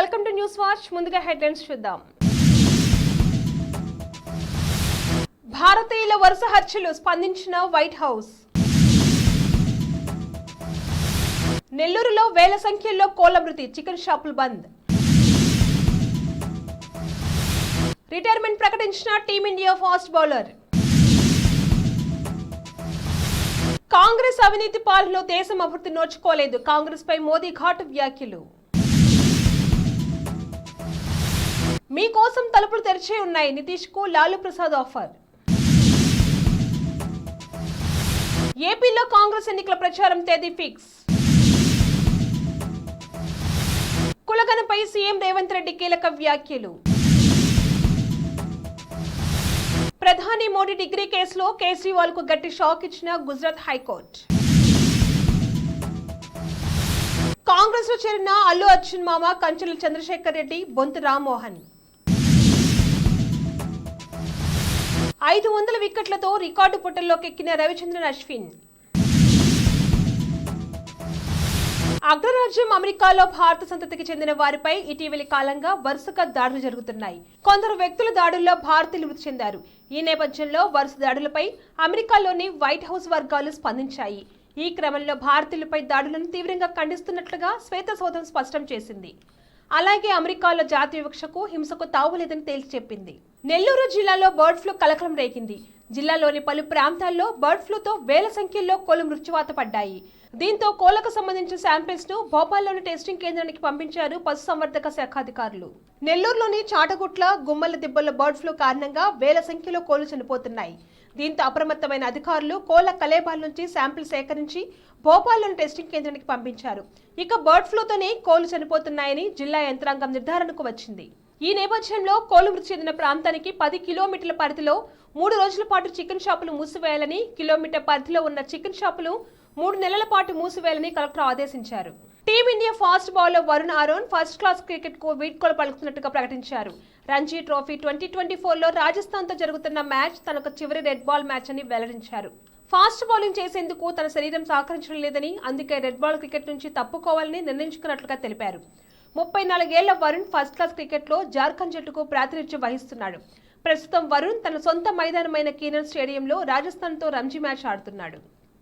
Welcome to news watch. ముందుగా headlines చూద్దాం. భారతీయుల వరుస హత్యలు స్పందించిన వైట్ హౌస్. నెల్లూరులో వేల సంఖ్యలో కోళ్ళ మృతి చికెన్ షాపులు బంద్. రిటైర్మెంట్ ప్రకటించిన team India fast bowler. Congress అవినీతి పాలనలో దేశం అభివృద్ధి నోచుకోలేదు. కాంగ్రెస్ పై మోదీ ఘాటు వ్యాఖ్యలు. మీకోసం తలుపులు తెరిచే ఉన్నాయి. నితీష్కు లాలూ ప్రసాద్ ఆఫర్. ఏపీలో కాంగ్రెస్ ఎన్నికల ప్రచారం తేదీ ఫిక్స్. కులగనపై సీఎం రేవంత్ రెడ్డి కీలక వ్యాఖ్యలు. ప్రధాని మోడీ డిగ్రీ కేసులో కేజ్రీవాల్కు గట్టి షాక్ ఇచ్చిన గుజరాత్ హైకోర్టు. కాంగ్రెస్లో చేరిన అల్లు అర్జున్ మామ కంచెల చంద్రశేఖర్ రెడ్డి బొంతు రామ్మోహన్. ఐదు వందల వికెట్లతో రికార్డు పుట్టల్లోకెక్కిన రవిచంద్రన్ అశ్విన్. అగ్రరాజ్యం అమెరికాలో భారత సంతతికి చెందిన వారిపై ఇటీవలి కాలంగా వరుసగా దాడులు జరుగుతున్నాయి. కొందరు వ్యక్తుల దాడుల్లో భారతీయులు మృతి చెందారు. ఈ నేపథ్యంలో వరుస దాడులపై అమెరికాలోని వైట్ హౌస్ వర్గాలు స్పందించాయి. ఈ క్రమంలో భారతీయులపై దాడులను తీవ్రంగా ఖండిస్తున్నట్లుగా శ్వేతసౌధం స్పష్టం చేసింది. అలాగే అమెరికాలో జాతి వివక్షకు హింసకు తావులేదని తేల్చి చెప్పింది. నెల్లూరు జిల్లాలో బర్డ్ ఫ్లూ కలకలం రేగింది. జిల్లాలోని పలు ప్రాంతాల్లో బర్డ్ ఫ్లూతో వేల సంఖ్యలో కోళ్ళు మృత్యువాత పడ్డాయి. దీంతో కోళ్ళకు సంబంధించిన శాంపిల్స్ను భోపాల్లోని టెస్టింగ్ కేంద్రానికి పంపించారు పశుసంవర్ధక శాఖ అధికారులు. నెల్లూరులోని చాటగుట్ల గుమ్మల దిబ్బల బర్డ్ ఫ్లూ కారణంగా వేల సంఖ్యలో కోళ్ళు చనిపోతున్నాయి. దీంతో అప్రమత్తమైన అధికారులు కోళ్ళ కలేబాల నుంచి శాంపిల్ సేకరించి భోపాల్లోని టెస్టింగ్ కేంద్రానికి పంపించారు. ఇక బర్డ్ ఫ్లూతోనే కోళ్ళు చనిపోతున్నాయని జిల్లా యంత్రాంగం నిర్ధారణకు వచ్చింది. ఈ నేపథ్యంలో కోలుమృతి చెందిన ప్రాంతానికి పది కిలోమీటర్ల పరిధిలో మూడు రోజుల పాటు చికెన్ షాపులు మూసివేయాలని కిలోమీటర్ పరిధిలో ఉన్న చికెన్ షాపులు మూడు నెలల పాటు మూసివేయాలని కలెక్టర్ ఆదేశించారు. Team India fast bowler Varun Aaron first class క్రికెట్కు వీడ్కోలు పలుకుతున్నట్టుగా ప్రకటించారు. రంజీ ట్రోఫీ ట్వంటీ ట్వంటీ ఫోర్లో రాజస్థాన్తో జరుగుతున్న మ్యాచ్ తనకు చివరి రెడ్ బాల్ మ్యాచ్ అని వెల్లడించారు. ఫాస్ట్ బౌలింగ్ చేసేందుకు తన శరీరం సహకరించడం లేదని అందుకే రెడ్ బాల్ క్రికెట్ నుంచి తప్పుకోవాలని నిర్ణయించుకున్నట్లుగా తెలిపారు. ముప్పై నాలుగేళ్ళ వరుణ్ ఫస్ట్ క్లాస్ క్రికెట్లో జార్ఖండ్ జట్టుకు ప్రాతినిధ్యం వహిస్తున్నాడు. ప్రస్తుతం వరుణ్ తన సొంత మైదానమైన కీనన్ స్టేడియంలో రాజస్థాన్తో రంజీ మ్యాచ్ ఆడుతున్నాడు.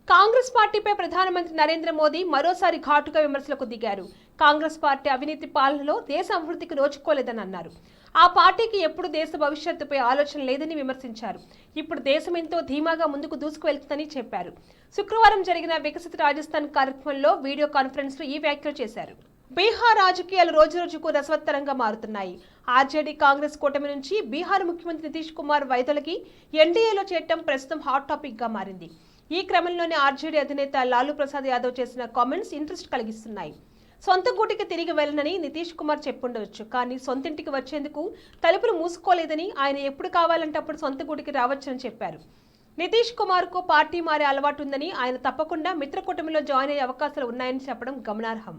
కాంగ్రెస్ పార్టీపై ప్రధానమంత్రి నరేంద్ర మోదీ మరోసారి ఘాటుగా విమర్శలకు దిగారు. కాంగ్రెస్ పార్టీ అవినీతి పాలనలో దేశ అభివృద్ధికి నోచుకోలేదని అన్నారు ఆ పార్టీకి ఎప్పుడు దేశ భవిష్యత్తుపై ఆలోచన లేదని విమర్శించారు. ఇప్పుడు దేశం ఎంతో ధీమాగా ముందుకు దూసుకువెళ్తుందని చెప్పారు. శుక్రవారం జరిగిన వికసిత రాజస్థాన్ కార్యక్రమంలో వీడియో కాన్ఫరెన్స్లో ఈ వ్యాఖ్యలు చేశారు. బీహార్ రాజకీయాలు రోజురోజుకు రసవత్తరంగా మారుతున్నాయి. ఆర్జేడీ కాంగ్రెస్ కూటమి నుంచి బీహార్ ముఖ్యమంత్రి నితీష్ కుమార్ వైదొలకి ఎన్డీఏలో చేరటం ప్రస్తుతం హాట్ టాపిక్గా మారింది. ఈ క్రమంలోనే ఆర్జేడీ అధినేత లాలూ ప్రసాద్ యాదవ్ చేసిన కామెంట్స్ ఇంట్రెస్ట్ కలిగిస్తున్నాయి. సొంత గూటికి తిరిగి వెళ్ళనని నితీష్ కుమార్ చెప్పుండవచ్చు కానీ సొంతింటికి వచ్చేందుకు తలుపులు మూసుకోలేదని ఆయన ఎప్పుడు కావాలంటే అప్పుడు సొంత గూటికి రావచ్చని చెప్పారు. నితీష్ కుమార్కు పార్టీ మారే అలవాటు ఉందని ఆయన తప్పకుండా మిత్ర కూటమిలో జాయిన్ అయ్యే అవకాశాలు ఉన్నాయని చెప్పడం గమనార్హం.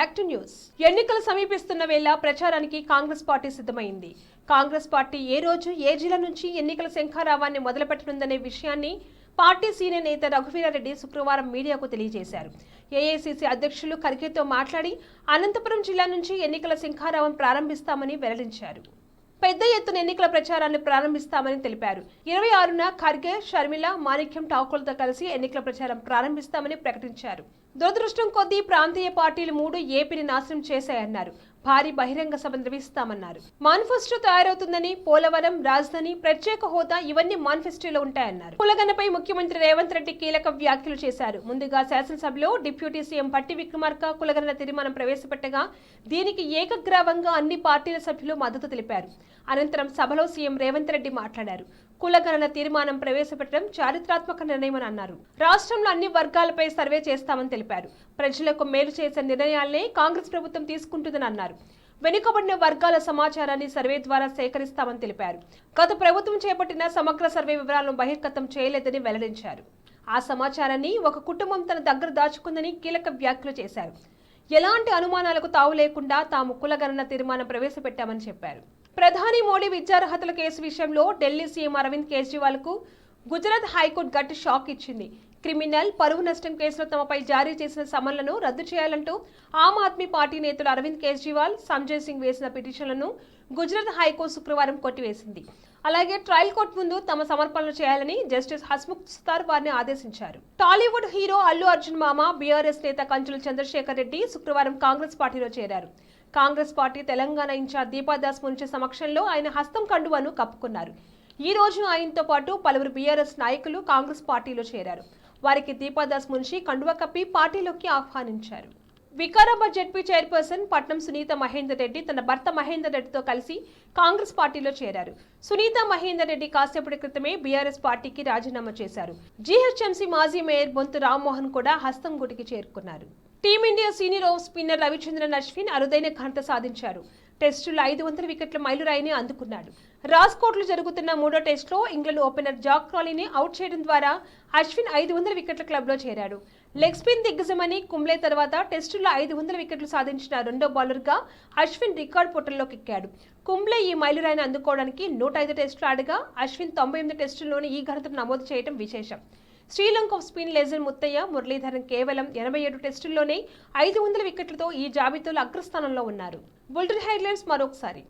బ్యాక్ టు న్యూస్ ఎన్నికలు సమీపిస్తున్న వేళ ప్రచారానికి కాంగ్రెస్ పార్టీ సిద్ధమైంది. కాంగ్రెస్ పార్టీ ఏ రోజు ఏ జిల్లా నుంచి ఎన్నికల శంఖారావాన్ని మొదలుపెట్టనుందనే విషయాన్ని పార్టీ సీనియర్ నేత రఘువీరారెడ్డి శుక్రవారం మీడియాకు తెలియజేశారు. ఏఐసిసి అధ్యక్షులు ఖర్గేతో మాట్లాడి అనంతపురం జిల్లా నుంచి ఎన్నికల శంఖారావం ప్రారంభిస్తామని వెల్లడించారు. పెద్ద ఎత్తున ఎన్నికల ప్రచారాన్ని ప్రారంభిస్తామని తెలిపారు. ఇరవై ఆరున ఖర్గే షర్మిల మాణిక్యం ఠాకూర్లతో కలిసి ఎన్నికల ప్రచారం ప్రారంభిస్తామని ప్రకటించారు. దురదృష్టం కొద్దీ ప్రాంతీయ పార్టీలు మూడు ఏపీని నాశనం చేశాయన్నారు. భారీ బహిరంగ సభ నిర్వహిస్తామన్నారు. మానిఫెస్టో తయారవుతుందని పోలవరం రాజధాని ప్రత్యేక హోదా ఇవన్నీ మానిఫెస్టోలో ఉంటాయన్నారు. కులగనపై ముఖ్యమంత్రి రేవంత్ రెడ్డి కీలక వ్యాఖ్యలు చేశారు. ముందుగా శాసనసభలో డిప్యూటీ సీఎం పట్టి విక్రమార్క కులగన్న తీర్మానం ప్రవేశపెట్టగా దీనికి ఏకగ్రావంగా అన్ని పార్టీల సభ్యులు మద్దతు తెలిపారు. అనంతరం సభలో సీఎం రేవంత్ రెడ్డి మాట్లాడారు. కులగణన తీర్మానం ప్రవేశపెట్టడం చారిత్రాత్మక నిర్ణయమని అన్నారు. రాష్ట్రంలో అన్ని వర్గాలపై సర్వే చేస్తామని తెలిపారు. ప్రజలకు మేలు చేసే నిర్ణయాలనే కాంగ్రెస్ ప్రభుత్వం తీసుకుంటుందని అన్నారు. వెనుకబడిన వర్గాల సమాచారాన్ని సర్వే ద్వారా సేకరిస్తామని తెలిపారు. గత ప్రభుత్వం చేపట్టిన సమగ్ర సర్వే వివరాలను బహిర్గతం చేయలేదని వెల్లడించారు. ఆ సమాచారాన్ని ఒక కుటుంబం తన దగ్గర దాచుకుందని కీలక వ్యాఖ్యలు చేశారు. ఎలాంటి అనుమానాలకు తావు లేకుండా తాము కులగణన తీర్మానం ప్రవేశపెట్టామని చెప్పారు. ప్రధాని మోడీ విద్యార్హతల కేసు విషయంలో ఢిల్లీ సీఎం అరవింద్ కేజ్రీవాల్కు గుజరాత్ హైకోర్టు గట్టి షాక్ ఇచ్చింది. క్రిమినల్ పరువు నష్టం కేసులో తమపై జారీ చేసిన సమన్లను రద్దు చేయాలంటూ ఆమ్ ఆద్మీ పార్టీ నేతలు అరవింద్ కేజ్రీవాల్ సంజయ్ సింగ్ వేసిన పిటిషన్లను గుజరాత్ హైకోర్టు శుక్రవారం కొట్టివేసింది. అలాగే ట్రయల్ కోర్టు ముందు తమ సమర్పణలు చేయాలని జస్టిస్ హస్ముఖ్ సుతార్ వారిని ఆదేశించారు. టాలీవుడ్ హీరో అల్లు అర్జున్ మామ బీఆర్ఎస్ నేత కంచుల చంద్రశేఖర్ రెడ్డి శుక్రవారం కాంగ్రెస్ పార్టీలో చేరారు. కాంగ్రెస్ పార్టీ తెలంగాణ ఇన్ఛార్జ్ దీపాదాస్ మున్షి సమక్షంలో ఆయన హస్తం కండువాను కప్పుకున్నారు. ఈ రోజు ఆయనతో పాటు పలువురు బీఆర్ఎస్ నాయకులు కాంగ్రెస్ పార్టీలో చేరారు. వారికి దీపాదాస్ మున్షి కండువ కప్పి పార్టీలోకి ఆహ్వానించారు. వికారాబాద్ జెడ్పీ చైర్పర్సన్ పట్నం సునీత మహేందర్ రెడ్డి తన భర్త మహేందర్ రెడ్డితో కలిసి కాంగ్రెస్ పార్టీలో చేరారు. సునీత మహేందర్ రెడ్డి కాసేపటి క్రితమే బీఆర్ఎస్ పార్టీకి రాజీనామా చేశారు. జీహెచ్ఎంసీ మాజీ మేయర్ బొంతు రామ్మోహన్ కూడా హస్తం గుడికి చేరుకున్నారు. Team India senior off spinner Ravichandran Ashwin అరుదైన ఘనత సాధించారు. టెస్టులో ఐదు వందల వికెట్ల మైలురాయిని అందుకున్నాడు. రాజ్కోట్లో జరుగుతున్న మూడో టెస్టులో ఇంగ్లాండ్ ఓపెనర్ జాక్ క్రాలీని అవుట్ చేయడం ద్వారా అశ్విన్ ఐదు వందల వికెట్ల క్లబ్లో చేరాడు. లెగ్ స్పిన్ దిగ్గజమని కుంబ్లే తర్వాత టెస్టుల్లో ఐదు వందల వికెట్లు సాధించిన రెండో బౌలర్గా అశ్విన్ రికార్డ్ పోటల్లోకెక్కాడు కుంబ్లే ఈ మైలురాయిని అందుకోవడానికి నూట ఐదు టెస్టులు ఆడగా అశ్విన్ తొంభై ఎనిమిది టెస్టుల్లోనే ఈ ఘనతను నమోదు చేయడం విశేషం. శ్రీలంక స్పిన్ లెజెండ్ ముత్తయ్య మురళీధరన్ కేవలం ఎనభై ఏడు టెస్టుల్లోనే ఐదు వందల వికెట్లతో ఈ జాబితాలో అగ్రస్థానంలో ఉన్నారు. బుల్టర్ హైలైన్స్ మరొకసారి.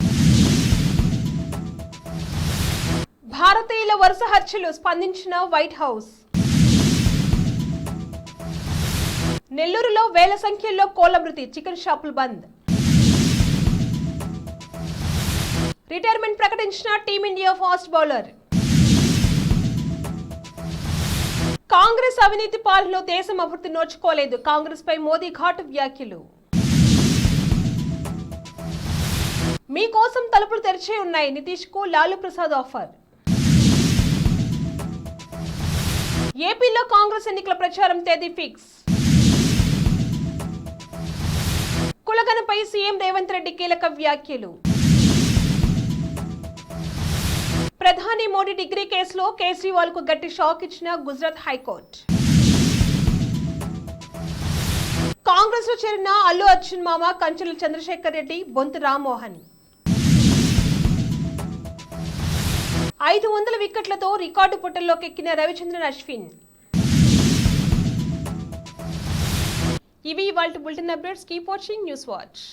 భారతీయుల వరుస హత్యలు స్పందించిన వైట్ హౌస్. నెల్లూరులో వేల సంఖ్యలో కోళ్ళ మృతి చికెన్ షాపులు బంద్. రిటైర్మెంట్ ప్రకటించిన team India fast bowler. Congress అవినీతి పాలనలో దేశం అభివృద్ధి నోచుకోలేదు. కాంగ్రెస్ పై మోదీ ఘాటు వ్యాఖ్యలు. మీకోసం తలుపులు తెరిచే ఉన్నాయి. నితీష్కు లాలూ ప్రసాద్ ఆఫర్. ఏపీలో కాంగ్రెస్ ఎన్నికల ప్రచారం తేదీ ఫిక్స్. కులగనపై సీఎం రేవంత్ రెడ్డి కీలక వ్యాఖ్యలు. ప్రధాని మోడీ డిగ్రీ కేసులో కేజ్రీవాల్కు గట్టి షాక్ ఇచ్చిన గుజరాత్ హైకోర్టు. కాంగ్రెస్లో చేరిన అల్లు అర్జున్ మామ కంచెల చంద్రశేఖర్ రెడ్డి బొంతు రామ్మోహన్. ఐదు వందల వికెట్లతో రికార్డు పుట్టల్లోకి ఎక్కిన రవిచంద్రన్ అశ్విన్. ఇవి ఇవాళ bulletin updates. Keep watching News Watch.